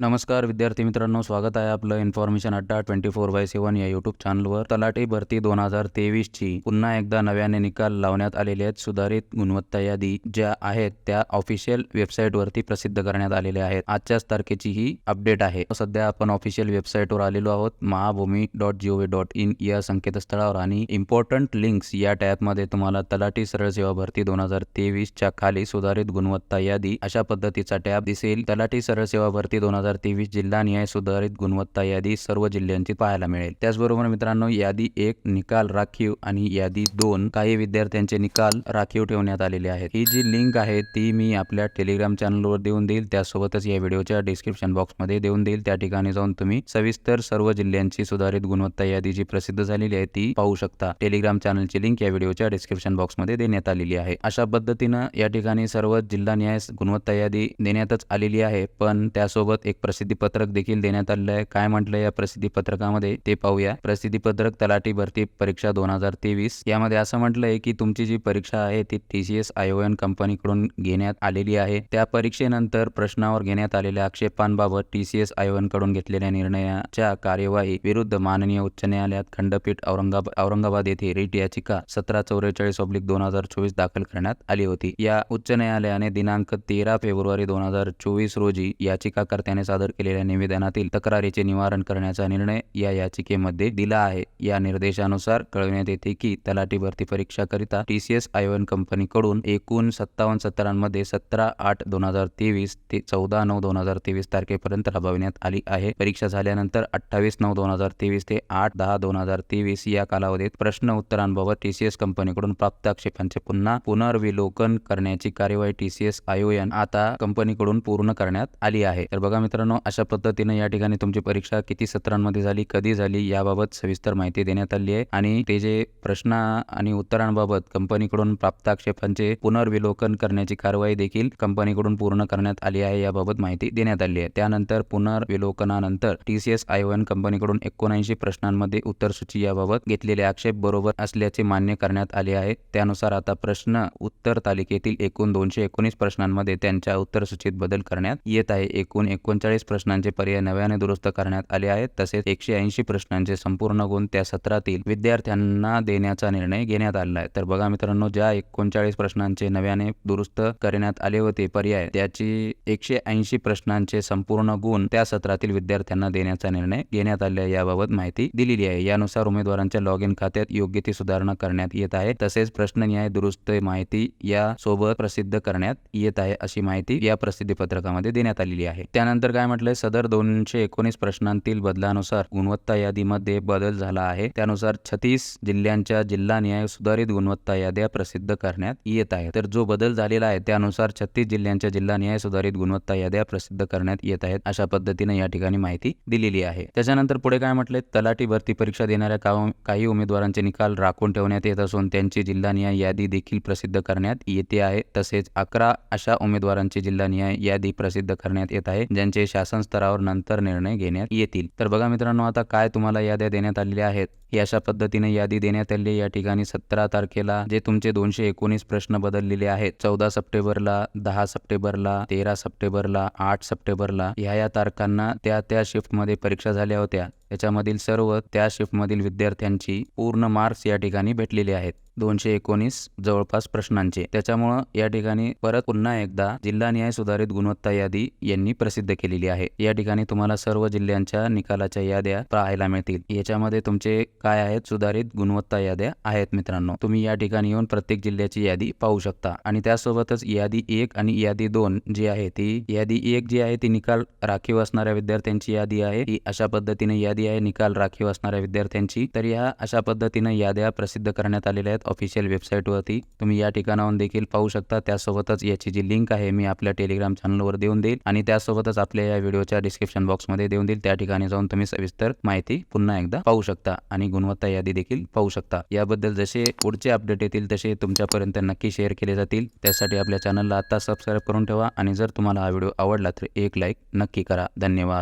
नमस्कार विद्यार्थी मित्रांनो स्वागत आहे आपलं इन्फॉर्मेशन अड्डा ट्वेंटी फोर बाय सेवन या युट्यूब चॅनलवर तलाठी भरती दोन हजार तेवीसची पुन्हा एकदा नव्याने निकाल लावण्यात आलेले आहेत. सुधारित गुणवत्ता यादी ज्या आहेत त्या ऑफिशियल वेबसाईटवरती प्रसिद्ध करण्यात आलेल्या आहेत. आजच्याच तारखेची ही अपडेट आहे. सध्या आपण ऑफिशियल वेबसाईटवर आलेलो आहोत Mahabhumi dot gov O dot in या संकेतस्थळावर. आणि इम्पॉर्टंट लिंक्स या टॅबमध्ये तुम्हाला तलाठी सरळ सेवा भरती दोन हजार तेवीसच्या खाली सुधारित गुणवत्ता यादी अशा पद्धतीचा टॅब दिसेल. तलाठी सरळ सेवा भरती दोन हजार तेवीस जिल्हा न्याय सुधारित गुणवत्ता यादी सर्व जिल्ह्यांची पाहायला मिळेल. त्याचबरोबर मित्रांनो यादी एक निकाल राखीव आणि यादी दोन काही विद्यार्थ्यांचे निकाल राखीव ठेवण्यात आलेले आहेत. ही जी लिंक आहे ती मी आपल्या टेलिग्राम चॅनलवर देऊन देईल. त्यासोबतच या व्हिडिओच्या डिस्क्रिप्शन बॉक्समध्ये देऊन देईल. त्या ठिकाणी जाऊन तुम्ही सविस्तर सर्व जिल्ह्यांची सुधारित गुणवत्ता यादी जी प्रसिद्ध झालेली आहे ती पाहू शकता. टेलिग्राम चॅनलची लिंक या व्हिडिओच्या डिस्क्रिप्शन बॉक्समध्ये देण्यात आलेली आहे. अशा पद्धतीनं या ठिकाणी सर्व जिल्हा न्याय गुणवत्ता यादी देण्यातच आलेली आहे. पण त्यासोबत एक एक प्रसिद्धीपत्रक देखील देण्यात आलेलं आहे. काय म्हटलं या प्रसिद्धी पत्रकामध्ये ते पाहूया. प्रसिद्धीपत्रक तलाठी भरती परीक्षा दोन हजार तेवीस. यामध्ये असं म्हटलंय की तुमची जी परीक्षा आहे ती टी सी एस आयोएन कंपनीकडून घेण्यात आलेली आहे. त्या परीक्षेनंतर प्रश्नावर घेण्यात आलेल्या आक्षेपांबाबत टी सी एस आयोएनकडून घेतलेल्या निर्णयाच्या कार्यवाही विरुद्ध माननीय उच्च न्यायालयात खंडपीठ औरंगाबाद औरंगाबाद येथे रिट याचिका सतरा चौवेचाळीस ऑब्लिक दोन हजार चोवीस दाखल करण्यात आली होती. या उच्च न्यायालयाने दिनांक तेरा फेब्रुवारी दोन हजार चोवीस रोजी याचिकाकर्त्याने सादर केलेल्या निवेदनातील तक्रारीचे निवारण करण्याचा निर्णय या याचिकेमध्ये दिला आहे. या निर्देशानुसार कळविण्यात येते की तलाठी भरती परीक्षाकरिता टी सी एस आयोन कंपनीकडून एकूण सत्तावन्न सत्रांमध्ये सतरा आठ दोन हजार तेवीस ते चौदा नऊ दोन हजार तेवीस तारखेपर्यंत राबविण्यात आली आहे. परीक्षा झाल्यानंतर अठ्ठावीस नऊ दोन हजार तेवीस ते आठ दहा दोन हजार तेवीस या कालावधीत प्रश्न उत्तरांबाबत टी सी एस कंपनीकडून प्राप्त आक्षेपांचे पुन्हा पुनर्विलोकन करण्याची कार्यवाही टी सी एस आयोयन आता कंपनीकडून पूर्ण करण्यात आली आहे. तर बघा मित्रांनो अशा पद्धतीने या ठिकाणी तुमची परीक्षा किती सत्रांमध्ये झाली कधी झाली याबाबत सविस्तर माहिती देण्यात आली आहे. आणि ते जे प्रश्न आणि उत्तरांबाबत कंपनीकडून प्राप्ताक्षेपांचे पुनर्विलोकन करण्याची कारवाई देखील कंपनीकडून पूर्ण करण्यात आली आहे याबाबत माहिती देण्यात आली आहे. त्यानंतर पुनर्विलोकनानंतर टी सी एस आयोन कंपनीकडून एकोणऐंशी प्रश्नांमध्ये उत्तरसूची याबाबत घेतलेले आक्षेप बरोबर असल्याचे मान्य करण्यात आले आहे. त्यानुसार आता प्रश्न उत्तर तालिकेतील एकूण दोनशे एकोणीस प्रश्नांमध्ये त्यांच्या उत्तरसूचीत बदल करण्यात येत आहे. एकूण एकोणचाळीस प्रश्नांचे पर्याय नव्याने दुरुस्त करण्यात आले आहेत. तसेच एकशे ऐंशी प्रश्नांचे संपूर्ण गुण त्या सत्रातील विद्यार्थ्यांना देण्याचा निर्णय घेण्यात आला आहे. तर बघा मित्रांनो ज्या एकोणचाळीस प्रश्नांचे नव्याने दुरुस्त करण्यात आले होते पर्याय त्याची एकशे ऐंशी प्रश्नांचे संपूर्ण गुण त्या सत्रातील विद्यार्थ्यांना देण्याचा निर्णय घेण्यात आले आहे याबाबत माहिती दिलेली आहे. यानुसार उमेदवारांच्या लॉग इन खात्यात योग्य ती सुधारणा करण्यात येत आहे. तसेच प्रश्नन्याय दुरुस्त माहिती या सोबत प्रसिद्ध करण्यात येत आहे अशी माहिती या प्रसिद्धी पत्रकामध्ये देण्यात आलेली आहे. त्यानंतर काय म्हटलंय? सदर दोनशे एकोणीस प्रश्नांतील बदलानुसार गुणवत्ता यादीमध्ये बदल झाला आहे. त्यानुसार छत्तीस जिल्ह्यांच्या जिल्हा न्याय सुधारित गुणवत्ता याद्या प्रसिद्ध करण्यात येत आहे तर जो बदल झालेला आहे त्यानुसार छत्तीस जिल्ह्यांच्या जिल्हा न्याय सुधारित गुणवत्ता याद्या प्रसिद्ध करण्यात येत आहेत अशा पद्धतीने या ठिकाणी माहिती दिलेली आहे. त्याच्यानंतर पुढे काय म्हटलंय? तलाठी भरती परीक्षा देणाऱ्या काही उमेदवारांचे निकाल राखून ठेवण्यात येत असून त्यांची जिल्हा न्याय यादी देखील प्रसिद्ध करण्यात येते आहे. तसेच अकरा अशा उमेदवारांची जिल्हा न्याय यादी प्रसिद्ध करण्यात येत आहे ज्यांचे शासन स्तरावर नंतर निर्णय घेण्यात येतील. तर बघा मित्रांनो आता काय तुम्हाला याद्या देण्यात आलेल्या आहेत? ही अशा पद्धतीने यादी देण्यात आली या ठिकाणी सतरा तारखेला जे तुमचे दोनशे एकोणीस प्रश्न बदललेले आहेत. चौदा सप्टेंबरला दहा सप्टेंबरला तेरा सप्टेंबरला आठ सप्टेंबरला ह्या या तारखांना त्या त्या शिफ्टमध्ये परीक्षा झाल्या होत्या. त्याच्यामधील सर्व त्या शिफ्टमधील विद्यार्थ्यांची पूर्ण मार्क्स या ठिकाणी भेटलेले आहेत. दोनशे एकोणीस जवळपास प्रश्नांचे. त्याच्यामुळं या ठिकाणी परत पुन्हा एकदा जिल्हा न्याय सुधारित गुणवत्ता यादी यांनी प्रसिद्ध केलेली आहे. या ठिकाणी तुम्हाला सर्व जिल्ह्यांच्या निकालाच्या याद्या पाहायला मिळतील. याच्यामध्ये तुमचे काय आहेत सुधारित गुणवत्ता याद्या आहेत मित्रांनो. तुम्ही या ठिकाणी येऊन प्रत्येक जिल्ह्याची यादी पाहू शकता. आणि त्यासोबतच यादी एक आणि यादी दोन जी आहे ती यादी एक जी आहे ती निकाल राखीव असणाऱ्या विद्यार्थ्यांची यादी आहे. ही अशा पद्धतीने यादी आहे निकाल राखीव असणाऱ्या विद्यार्थ्यांची. तर या अशा पद्धतीने याद्या प्रसिद्ध करण्यात आलेल्या आहेत. ऑफिशियल वेबसाईटवरती तुम्ही या ठिकाणाहून देखील पाहू शकता. त्यासोबतच याची जी लिंक आहे मी आपल्या टेलिग्राम चॅनलवर देऊन देईल. आणि त्यासोबतच आपल्या या व्हिडिओच्या डिस्क्रिप्शन बॉक्समध्ये देऊन देईल. त्या ठिकाणी जाऊन तुम्ही सविस्तर माहिती पुन्हा एकदा पाहू शकता आणि गुणवत्ता यादी देखील पाहू शकता. याबद्दल जसे पुढचे अपडेट येतील तसे तुमच्यापर्यंत नक्की शेअर केले जातील. त्यासाठी आपल्या चॅनलला आता सबस्क्राईब करून ठेवा. आणि जर तुम्हाला हा व्हिडिओ आवडला तर एक लाईक नक्की करा. धन्यवाद.